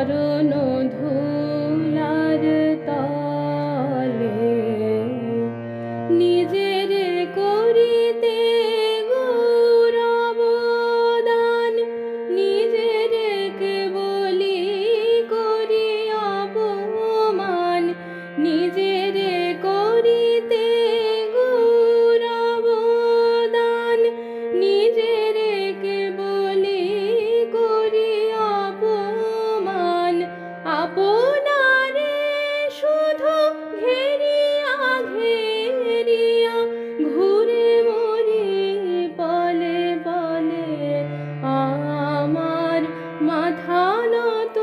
চরণ ধুলার তলে। নিজের মাথা নত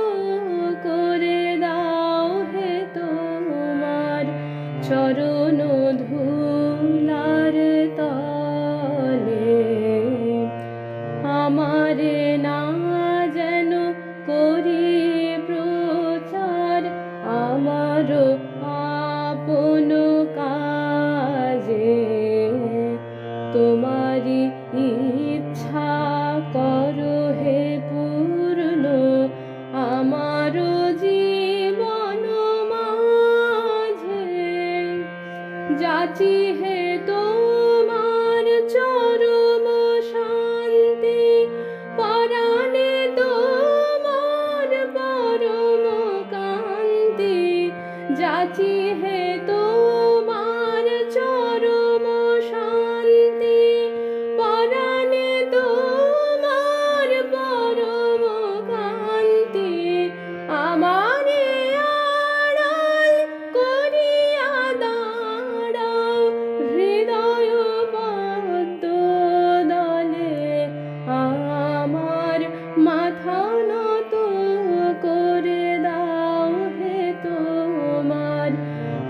করে দাও হে তোমার তলে। না যেন প্রচার আপন তোমারি যাচি হে তোমার পরাণে যাচি হে তোমার